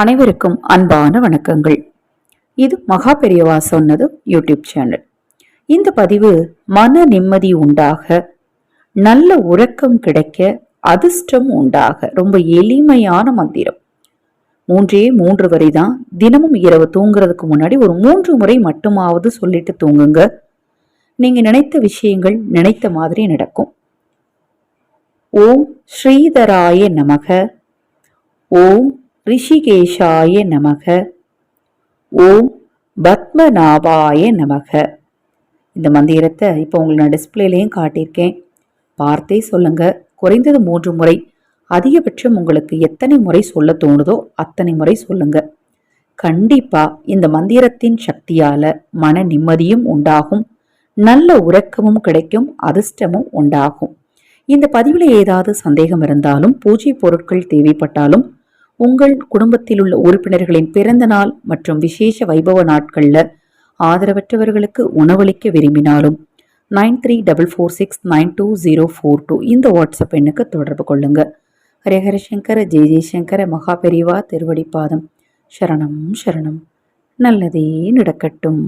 அனைவருக்கும் அன்பான வணக்கங்கள். இது மகா பெரியவா சொன்னது யூடியூப் சேனல். இந்த பதிவு மன நிம்மதி உண்டாக நல்ல உறக்கம் கிடைக்க அதிர்ஷ்டம் உண்டாக ரொம்ப எளிமையான மந்திரம். மூன்றே மூன்று வரை தான் தினமும் இரவு தூங்குறதுக்கு முன்னாடி ஒரு மூன்று முறை மட்டுமாவது சொல்லிட்டு தூங்குங்க. நீங்க நினைத்த விஷயங்கள் நினைத்த மாதிரி நடக்கும். ஓம் ஸ்ரீதராய நமக. ஓம் ரிஷிகேஷாய நமக. ஓம் பத்மநாபாய நமக. இந்த மந்திரத்தை இப்போ உங்களுக்கு நான் டிஸ்பிளேலையும் காட்டியிருக்கேன். பார்த்தே சொல்லுங்க. குறைந்தது மூன்று முறை. அதிகபட்சம் உங்களுக்கு எத்தனை முறை சொல்ல தோணுதோ அத்தனை முறை சொல்லுங்க. கண்டிப்பா இந்த மந்திரத்தின் சக்தியால மன நிம்மதியும் உண்டாகும். நல்ல உறக்கமும் கிடைக்கும் அதிர்ஷ்டமும் உண்டாகும். இந்த பதிவில் ஏதாவது சந்தேகம் இருந்தாலும் பூஜை பொருட்கள் தேவைப்பட்டாலும் உங்கள் குடும்பத்தில் உள்ள உறுப்பினர்களின் பிறந்த நாள் மற்றும் விசேஷ வைபவ நாட்களில் ஆதரவற்றவர்களுக்கு உணவளிக்க விரும்பினாலும் nine three double four six nine two zero four two இந்த வாட்ஸ்அப் எண்ணுக்கு தொடர்பு கொள்ளுங்க. ஹரஹர சங்கர ஜெய ஜெயசங்கர மகா பெரிவா திருவடிப்பாதம். சரணம் சரணம். நல்லதே நடக்கட்டும்.